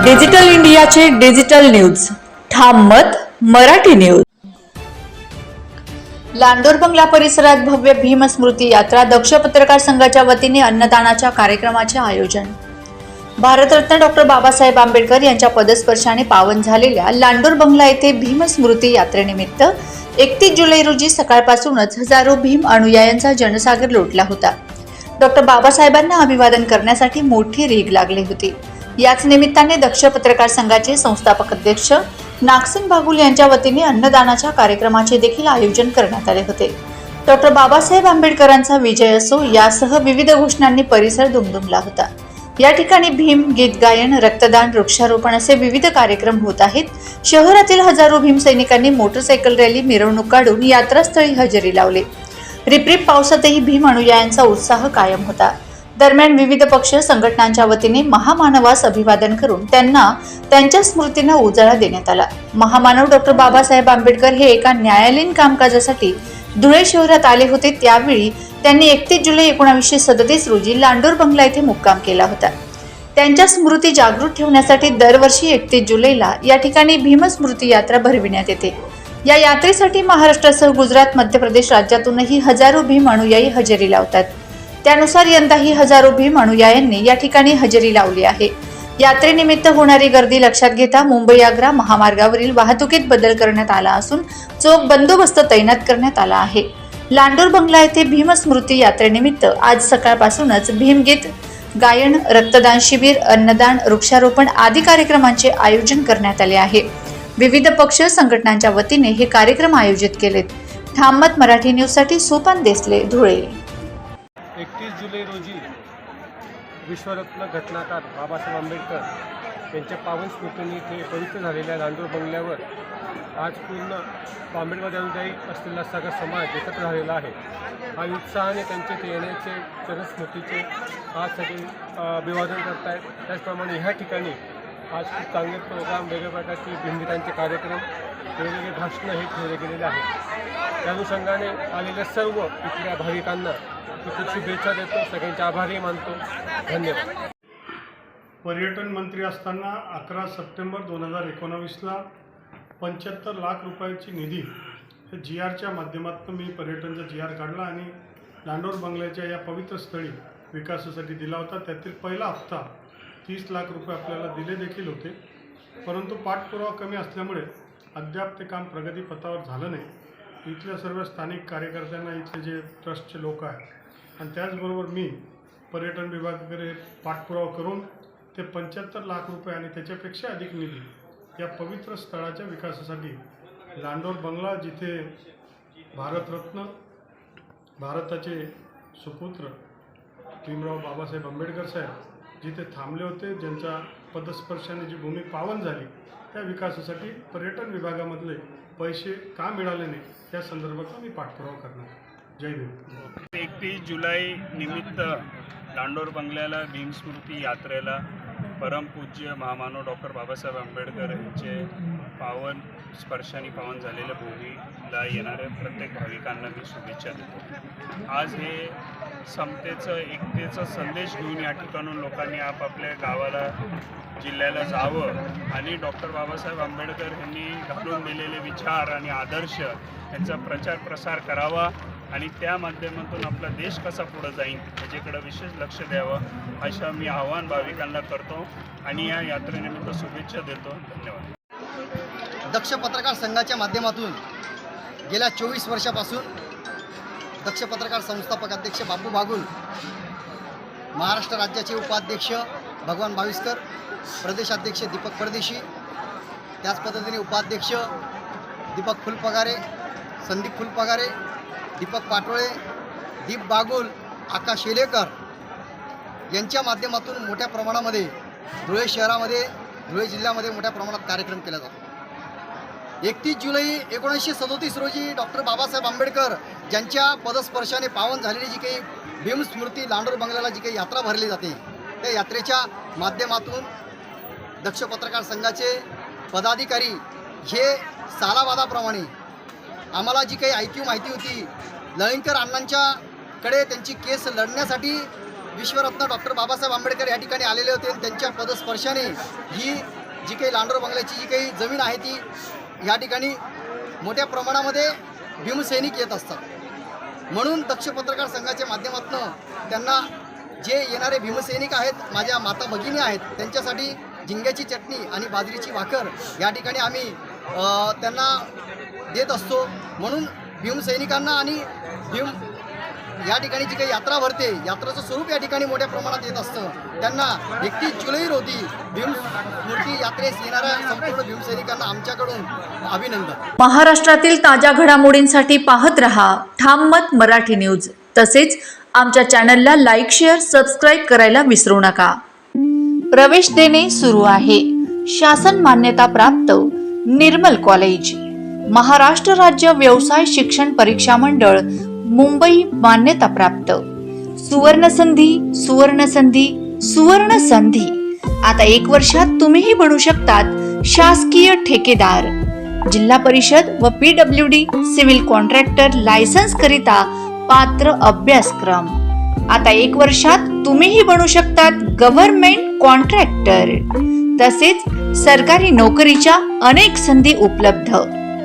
Digital इंडियाचे digital news. ठाम मत मराठी न्यूज. लांडोर बंगला परिसरात भव्य भीमस्मृती यात्रा दक्ष पत्रकार संघाच्या वतीने अन्नदानाच्या कार्यक्रमाचे आयोजन. भारतरत्न डॉक्टर बाबासाहेब आंबेडकर यांच्या पदस्पर्शाने पावन झालेल्या लांडोर बंगला येथे भीमस्मृती यात्रेनिमित्त एकतीस जुलै रोजी सकाळपासूनच हजारो भीम अनुयायांचा जनसागर लोटला होता. डॉक्टर बाबासाहेबांना अभिवादन करण्यासाठी मोठी रीग लागली होती. याच निमित्ताने दक्ष पत्रकार संघाचे संस्थापक अध्यक्ष नागसिंग बागुल यांच्या वतीने अन्नदानाच्या कार्यक्रमाचे देखील आयोजन करण्यात आले होते. डॉक्टर बाबासाहेब आंबेडकरांचा विजय असो यासह विविध घोषणांनी परिसर दुमदुमला होता. या ठिकाणी भीम गीत गायन रक्तदान वृक्षारोपण असे विविध कार्यक्रम होत आहेत. शहरातील हजारो भीम सैनिकांनी मोटरसायकल रॅली मिरवणूक काढून यात्रास्थळी हजेरी लावली. रिपरिप पावसातही भीम अनुयायांचा उत्साह कायम होता. दरम्यान विविध पक्ष संघटनांच्या वतीने महामानवास अभिवादन करून त्यांना त्यांच्या स्मृतींना उजाळा देण्यात आला. महामानव डॉक्टर बाबासाहेब आंबेडकर हे एका न्यायालयीन कामकाजासाठी धुळे शहरात आले होते. त्यावेळी त्यांनी एकतीस जुलै एकोणावीसशे सदतीस रोजी लांडोर बंगला येथे मुक्काम केला होता. त्यांच्या स्मृती जागृत ठेवण्यासाठी दरवर्षी एकतीस जुलैला या ठिकाणी भीमस्मृती यात्रा भरविण्यात येते. या यात्रेसाठी महाराष्ट्रासह गुजरात मध्य प्रदेश राज्यातूनही हजारो भीम अनुयायी हजेरी लावतात. त्यानुसार यंदाही हजारो भीम अनुयायांनी या ठिकाणी हजेरी लावली आहे. यात्रेनिमित्त होणारी गर्दी लक्षात घेता मुंबई आग्रा महामार्गावरील वाहतुकीत बदल करण्यात आला असून चोख बंदोबस्त तैनात करण्यात आला आहे. लांडोर बंगला येथे भीमस्मृती यात्रेनिमित्त आज सकाळपासूनच भीमगीत गायन रक्तदान शिबिर अन्नदान वृक्षारोपण आदी कार्यक्रमांचे आयोजन करण्यात आले आहे. विविध पक्ष संघटनांच्या वतीने हे कार्यक्रम आयोजित केलेत. थांबत मराठी न्यूजसाठी सोपान देसले धुळे. जुलै रोजी विश्वरत्न घटनाकार बाबासाहेब आंबेडकर यांच्या पावन स्मृतीने इथे पवित्र झालेल्या नांदूर बंगल्यावर आज पूर्ण आंबेडकर अनुदायी असलेला सगळा समाज एकत्र झालेला आहे. आणि उत्साहाने त्यांचे ते येण्याचे जनस्मृतीचे आज सगळे अभिवादन करत आहेत त्याचप्रमाणे ह्या ठिकाणी आज खूप चांगले प्रोग्राम वेगवेगळ्या प्रकारचे भिंडितांचे कार्यक्रम वेगवेगळे भाषणं हे ठेवले गेलेले आहेत. त्या अनुषंगाने आलेल्या सर्व इथल्या भाविकांना मी खूप शुभेच्छा देतो. सगळ्यांचे आभारही मानतो. धन्यवाद. पर्यटन मंत्री असताना अकरा सप्टेंबर दोन हजार एकोणावीसला पंच्याहत्तर लाख रुपयाची निधी हे जी आरच्या माध्यमातून मी पर्यटनचा जी आर काढला आणि लांडोर बंगल्याच्या या पवित्र स्थळी विकासासाठी दिला होता. त्यातील पहिला हप्ता तीस लाख रुपये आपल्याला दिले देखील होते. परंतु पाठपुरावा कमी असल्यामुळे अद्याप ते काम प्रगतीपथावर झालं नाही. इथल्या सर्व स्थानिक कार्यकर्त्यांना इथले जे ट्रस्टचे लोक आहेत आणि त्याचबरोबर मी पर्यटन विभागाकडे पाठपुरावा करून ते पंच्याहत्तर लाख रुपये आणि त्याच्यापेक्षा अधिक निधी या पवित्र स्थळाच्या विकासासाठी लांडोर बंगला जिथे भारतरत्न भारताचे सुपुत्र भीमराव बाबासाहेब आंबेडकर साहेब जिथे थांबले होते ज्यांच्या पदस्पर्शाने जी भूमी पावन झाली त्या विकासासाठी पर्यटन विभागामधले पैसे का मिळाले नाही त्या संदर्भाचा मी पाठपुरावा करणार जय भीम एकतीस जुलै निमित्त दांडोर बंगल्याला भीमस्मृती यात्रेला परमपूज्य महामानव डॉक्टर बाबासाहेब आंबेडकर यांचे पावन स्पर्शाने पावन झालेल्या भूमीला येणाऱ्या प्रत्येक भाविकांना मी शुभेच्छा देतो. आज हे समतेचं एकतेचा संदेश घेऊन या ठिकाणून लोकांनी आपापल्या गावाला जिल्ह्याला जावं आणि डॉक्टर बाबासाहेब आंबेडकर यांनी घालून दिलेले विचार आणि आदर्श यांचा प्रचार प्रसार करावा. आणि त्या माध्यमातून आपला देश कसा पुढं जाईल याच्याकडं विशेष लक्ष द्यावं असं मी आव्हान भाविकांना करतो आणि या यात्रेनिमित्त शुभेच्छा देतो. धन्यवाद. दक्ष पत्रकार संघाच्या माध्यमातून गेल्या चोवीस वर्षापासून दक्ष पत्रकार संस्थापक अध्यक्ष बापू भागुल महाराष्ट्र राज्याचे उपाध्यक्ष भगवान भाविस्कर प्रदेशाध्यक्ष दीपक परदेशी त्याच पद्धतीने उपाध्यक्ष दीपक फुलपगारे संदीप फुलपगारे दीपक पाटोळे दीप बागुल आकाश शेलेकर यांच्या माध्यमातून मोठ्या प्रमाणामध्ये धुळे शहरामध्ये धुळे जिल्ह्यामध्ये मोठ्या प्रमाणात कार्यक्रम केला जातो. एकतीस जुलै एकोणीसशे सदोतीस रोजी डॉक्टर बाबासाहेब आंबेडकर ज्यांच्या पदस्पर्शाने पावन झालेली जी काही भीमस्मृती लांडोर बंगल्याला जी काही यात्रा भरली जाते त्या यात्रेच्या माध्यमातून दक्ष पत्रकार संघाचे पदाधिकारी हे सालावादाप्रमाणे आम्हाला जी काही ऐकीव माहिती होती लळींकर अण्णांच्याकडे त्यांची केस लढण्यासाठी विश्वरत्न डॉक्टर बाबासाहेब आंबेडकर या ठिकाणी आलेले होते आणि त्यांच्या पदस्पर्शाने ही जी काही लांडोर बंगल्याची जी काही जमीन आहे ती या ठिकाणी मोठ्या प्रमाणामध्ये भीमसैनिक येत असतात. म्हणून दक्ष पत्रकार संघाच्या माध्यमातून त्यांना जे येणारे भीमसैनिक आहेत माझ्या माता भगिनी आहेत त्यांच्यासाठी झिंग्याची चटणी आणि बाजरीची भाकर या ठिकाणी आम्ही त्यांना देत असतो. म्हणून भीमसैनिकांना आणि भीम या ठिकाणी जी काही यात्रा भरते यात्राचं स्वरूप या ठिकाणी मोठ्या प्रमाणात येत असतं. त्यांना एकतीस जुलै रोजी भीम मूर्ती यात्रेस येणाऱ्या संपूर्ण भीमसैनिकांना आमच्याकडून अभिनंदन. महाराष्ट्रातील ताज्या घडामोडींसाठी पाहत रहा ठाम मत मराठी न्यूज. तसेच आमच्या चॅनलला लाईक शेअर सबस्क्राईब करायला विसरू नका. प्रवेश देणे सुरू आहे. शासन मान्यता प्राप्त. निर्मल कॉलेज. महाराष्ट्र राज्य व्यवसाय शिक्षण परीक्षा मंडळ मुंबई मान्यता प्राप्त. सुवर्ण संधी सुवर्ण संधी सुवर्ण संधी. आता एक वर्षात तुम्हीही बनू शकतात शासकीय ठेकेदार. जिल्हा परिषद व P W D civil contractor license करिता पात्र अभ्यासक्रम. आता एक वर्षात तुम्हीही बनू शकतात गव्हर्नमेंट कॉन्ट्रॅक्टर. तसेच सरकारी नोकरीच्या अनेक संधी उपलब्ध.